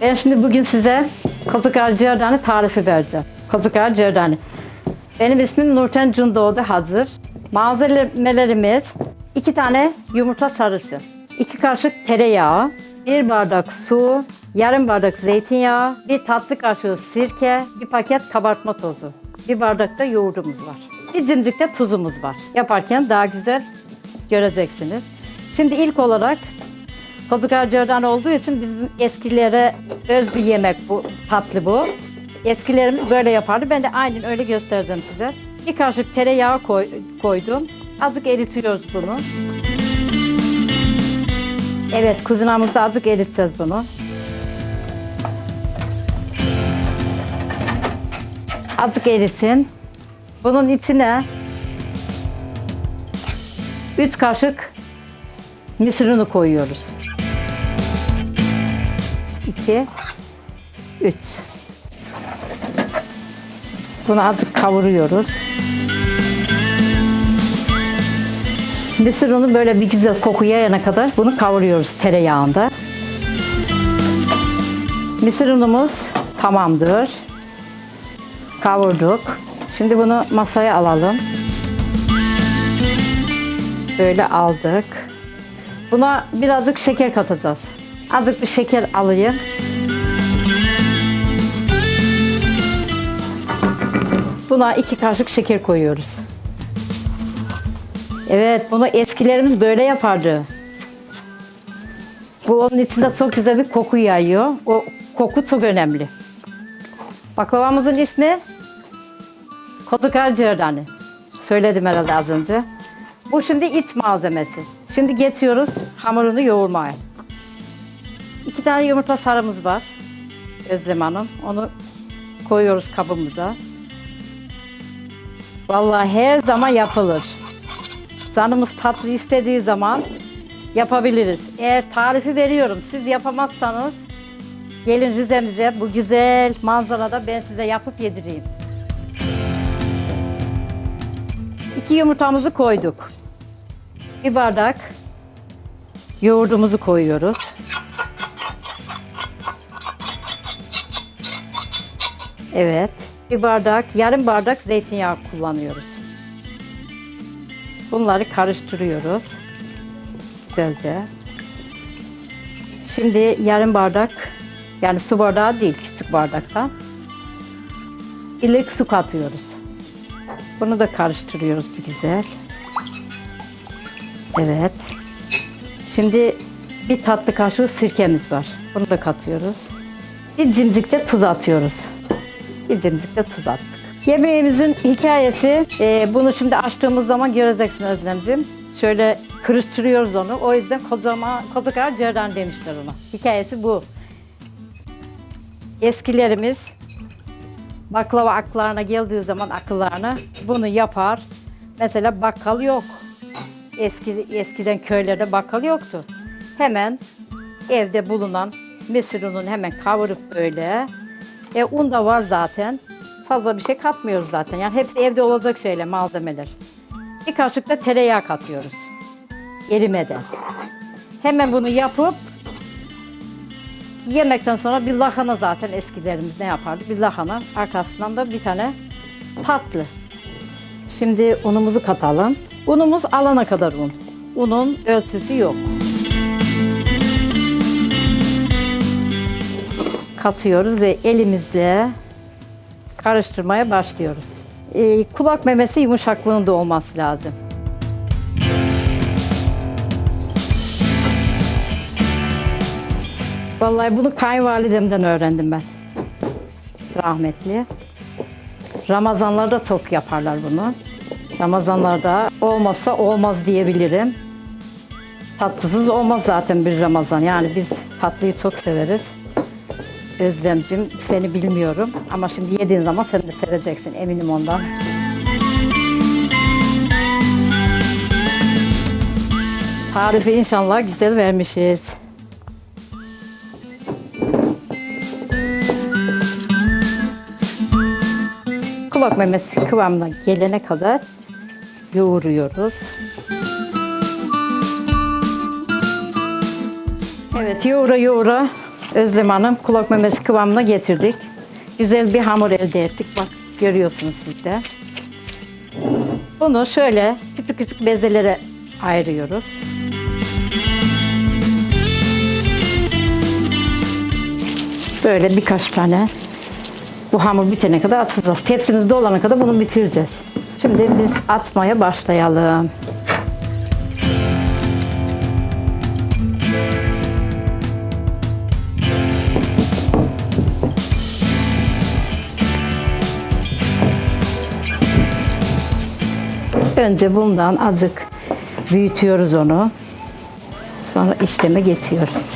Ben şimdi bugün size Kozukar Cerdani tarifi vereceğim. Kozukar Cerdani. Benim ismim Nurten Cundoğdu hazır. Malzemelerimiz iki tane yumurta sarısı, iki kaşık tereyağı, bir bardak su, yarım bardak zeytinyağı, bir tatlı kaşığı sirke, bir paket kabartma tozu, bir bardak da yoğurdumuz var. Bir cimcik de tuzumuz var. Yaparken daha güzel göreceksiniz. Şimdi ilk olarak Kozukar Cerdani olduğu için bizim eskilere öz bir yemek bu, tatlı bu. Eskilerimiz böyle yapardı. Ben de aynen öyle gösterdim size. Bir kaşık tereyağı koy, koydum. Azıcık eritiyoruz bunu. Evet, kuzinamızda azıcık eriteceğiz bunu. Azıcık erisin. Bunun içine 3 kaşık mısır unu koyuyoruz. 2 3 Bunu azıcık kavuruyoruz. Mısır unu böyle bir güzel koku yayana kadar bunu kavuruyoruz tereyağında. Mısır unumuz tamamdır. Kavurduk. Şimdi bunu masaya alalım. Böyle aldık. Buna birazcık şeker katacağız. Azıcık bir şeker alayım. Buna iki kaşık şeker koyuyoruz. Evet, bunu eskilerimiz böyle yapardı. Bu onun içinde çok güzel bir koku yayıyor. O koku çok önemli. Baklavamızın ismi Kozukar Cerdani. Söyledim herhalde az önce. Bu şimdi iç malzemesi. Şimdi geçiyoruz hamurunu yoğurmaya. İki tane yumurta sarımız var. Özlem Hanım. Onu koyuyoruz kabımıza. Vallahi her zaman yapılır. Canımız tatlı istediği zaman yapabiliriz. Eğer tarifi veriyorum siz yapamazsanız gelin Rize'mize bu güzel manzarada ben size yapıp yedireyim. İki yumurtamızı koyduk. Bir bardak yoğurdumuzu koyuyoruz. Evet. Bir bardak, yarım bardak zeytinyağı kullanıyoruz. Bunları karıştırıyoruz. Güzelce. Şimdi yarım bardak, yani su bardağı değil, küçük bardaktan ilik su katıyoruz. Bunu da karıştırıyoruz bir güzel. Evet. Şimdi bir tatlı kaşığı sirkemiz var. Bunu da katıyoruz. Bir cimcik de tuz atıyoruz. Bir cimcik de tuz attık. Yemeğimizin hikayesi, e, bunu şimdi açtığımız zaman göreceksin Özlemciğim. Şöyle kırıştırıyoruz onu. O yüzden kozama, kozukar cerdan demişler ona. Hikayesi bu. Eskilerimiz baklava aklarına geldiği zaman akıllarına bunu yapar. Mesela bakkal yok. Eski eskiden köylerde bakkal yoktu. Hemen evde bulunan mısır ununu hemen kavurup böyle. E, un da var zaten. Fazla bir şey katmıyoruz zaten. Yani hepsi evde olacak şeyler, malzemeler. Bir kaşık da tereyağı katıyoruz. Erimeden. Hemen bunu yapıp yemekten sonra bir lahana zaten eskilerimiz ne yapardı? Bir lahana. Arkasından da bir tane tatlı. Şimdi unumuzu katalım. Unumuz alana kadar un. Unun ölçüsü yok. Katıyoruz ve elimizle karıştırmaya başlıyoruz. Ee, kulak memesi yumuşaklığında olması lazım. Vallahi bunu kayınvalidemden öğrendim ben. Rahmetli. Ramazanlarda çok yaparlar bunu. Ramazanlarda olmazsa olmaz diyebilirim. Tatlısız olmaz zaten bir Ramazan. Yani biz tatlıyı çok severiz. Özlemcim seni bilmiyorum ama şimdi yediğin zaman sen de seveceksin eminim ondan. Tarifi inşallah güzel vermişiz. Kulak memesi kıvamına gelene kadar yoğuruyoruz. Evet yoğura yoğura Özlem Hanım kulak memesi kıvamına getirdik. Güzel bir hamur elde ettik. Bak görüyorsunuz siz de. Bunu şöyle küçük küçük bezelere ayırıyoruz. Böyle birkaç tane bu hamur bitene kadar atacağız. Tepsimiz dolana kadar bunu bitireceğiz. Şimdi biz atmaya başlayalım. Önce bundan azıcık büyütüyoruz onu. Sonra işleme geçiyoruz.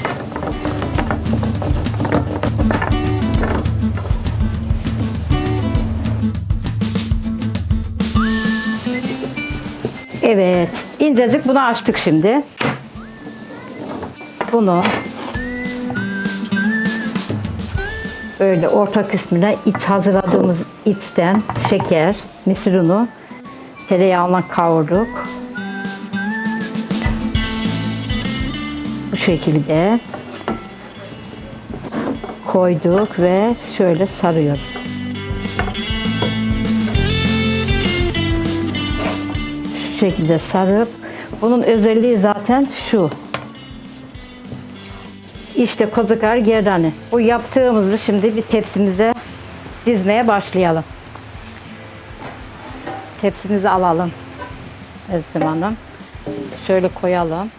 Evet, incecik bunu açtık şimdi. Bunu böyle orta kısmına iç hazırladığımız içten şeker, mısır unu, tereyağına kavurduk. Bu şekilde koyduk ve şöyle sarıyoruz. Şu şekilde sarıp bunun özelliği zaten şu. İşte kozukar gerdani. Bu yaptığımızı şimdi bir tepsimize dizmeye başlayalım. Tepsimizi alalım. Özlem Hanım. Şöyle koyalım.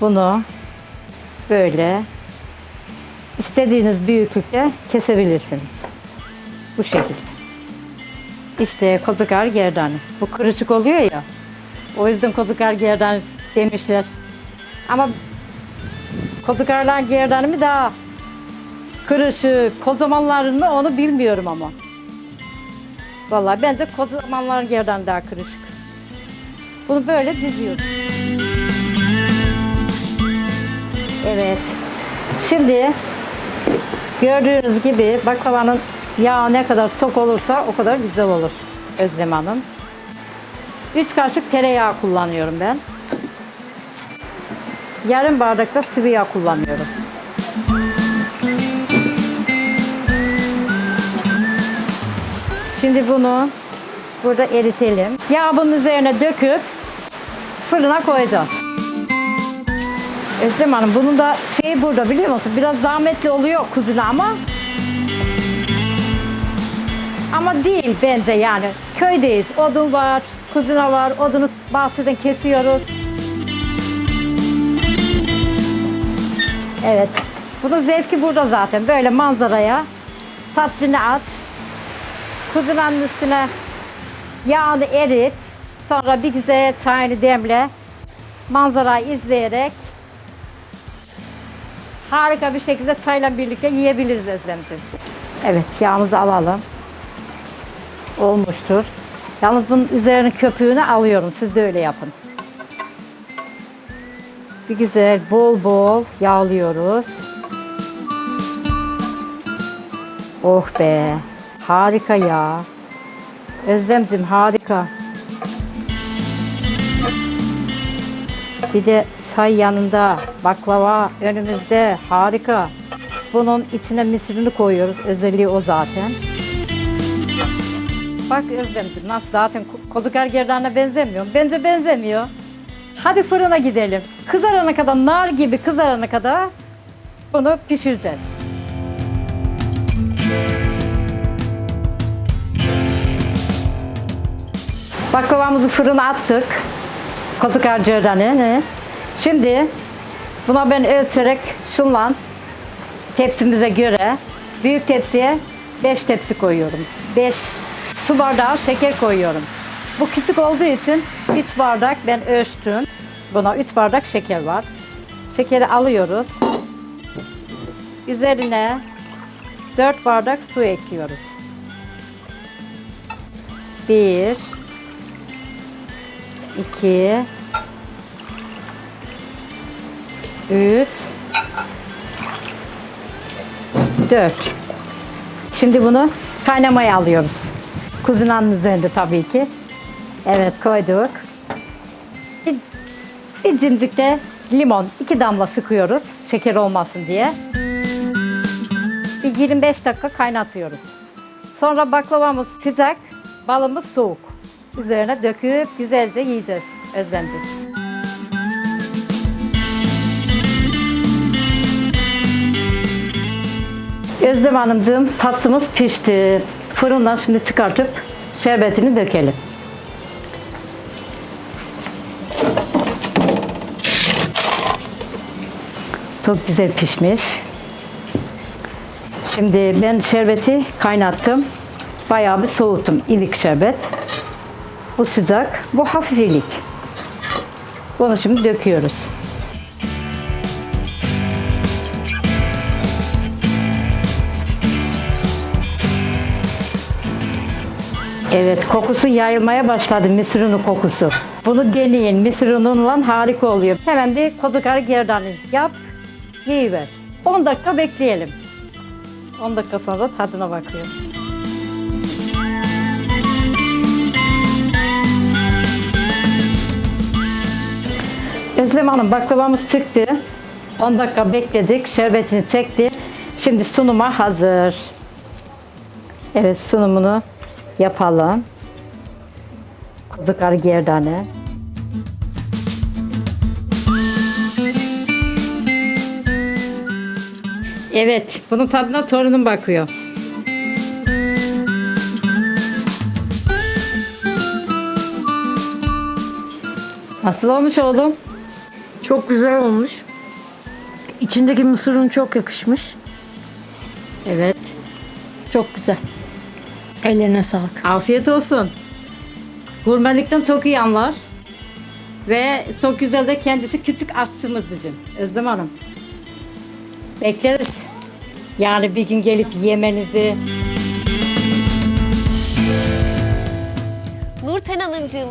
Bunu böyle istediğiniz büyüklükte kesebilirsiniz. Bu şekilde. İşte kozukar gerdani. Bu kırışık oluyor ya. O yüzden kozukar gerdani demişler. Ama kozukarlar gerdani mi daha kırışık, kozamanların mı onu bilmiyorum ama. Vallahi bence kozamanların gerdani daha kırışık. Bunu böyle diziyoruz. Evet. Şimdi gördüğünüz gibi baklavanın yağı ne kadar çok olursa o kadar güzel olur Özlem Hanım. 3 kaşık tereyağı kullanıyorum ben. Yarım bardak da sıvı yağ kullanıyorum. Şimdi bunu burada eritelim. Yağı bunun üzerine döküp fırına koyacağız. Özlem Hanım bunun da şeyi burada biliyor musun? Biraz zahmetli oluyor kuzine ama ama değil bence yani. Köydeyiz. Odun var, kuzine var. Odunu bahçeden kesiyoruz. Evet. Bunun zevki burada zaten. Böyle manzaraya tatlını at. Kuzinanın üstüne yağını erit. Sonra bir güzel çayını demle. Manzarayı izleyerek harika bir şekilde çayla birlikte yiyebiliriz Özlemciğim. Evet yağımızı alalım. Olmuştur. Yalnız bunun üzerine köpüğünü alıyorum. Siz de öyle yapın. Bir güzel bol bol yağlıyoruz. Oh be. Harika ya. Özlemcim harika. Bir de çay yanında, baklava önümüzde. Harika. Bunun içine mısırını koyuyoruz. Özelliği o zaten. Bak Özlemciğim nasıl zaten ko- kozukar gerdanına benzemiyor. Bence benzemiyor. Hadi fırına gidelim. Kızarana kadar, nar gibi kızarana kadar bunu pişireceğiz. Baklavamızı fırına attık. Kozukar gerdanını. Şimdi buna ben ölçerek şunla tepsimize göre büyük tepsiye 5 tepsi koyuyorum. 5 su bardağı şeker koyuyorum. Bu küçük olduğu için 3 bardak ben ölçtüm. Buna 3 bardak şeker var. Şekeri alıyoruz. Üzerine 4 bardak su ekliyoruz. 1 2 3 4 Şimdi bunu kaynamaya alıyoruz. Kuzunanın üzerinde tabii ki. Evet koyduk. Bir, bir cimcik de limon iki damla sıkıyoruz şeker olmasın diye. Bir 25 dakika kaynatıyoruz. Sonra baklavamız sıcak, balımız soğuk. Üzerine döküp güzelce yiyeceğiz Özlemciğim. Özlem Hanımcığım tatlımız pişti. Fırından şimdi çıkartıp şerbetini dökelim. Çok güzel pişmiş. Şimdi ben şerbeti kaynattım. Bayağı bir soğuttum. ilik şerbet. Bu sıcak, bu hafif ilik. Bunu şimdi döküyoruz. Evet, kokusu yayılmaya başladı mısır unu kokusu. Bunu deneyin, mısır ununla harika oluyor. Hemen bir kozukarı gerdanı yap, yiyiver. 10 dakika bekleyelim. 10 dakika sonra tadına bakıyoruz. Özlem Hanım baklavamız çıktı. 10 dakika bekledik, şerbetini çekti. Şimdi sunuma hazır. Evet sunumunu yapalım. Kuzukarı gerdanı. Evet, bunun tadına torunum bakıyor. Nasıl olmuş oğlum? Çok güzel olmuş. İçindeki mısır unu çok yakışmış. Evet. Çok güzel. Ellerine sağlık. Afiyet olsun. Gurmelikten çok iyi anlar. Ve çok güzel de kendisi küçük aşçımız bizim. Özlem Hanım. Bekleriz. Yani bir gün gelip yemenizi. Nurten Hanımcığım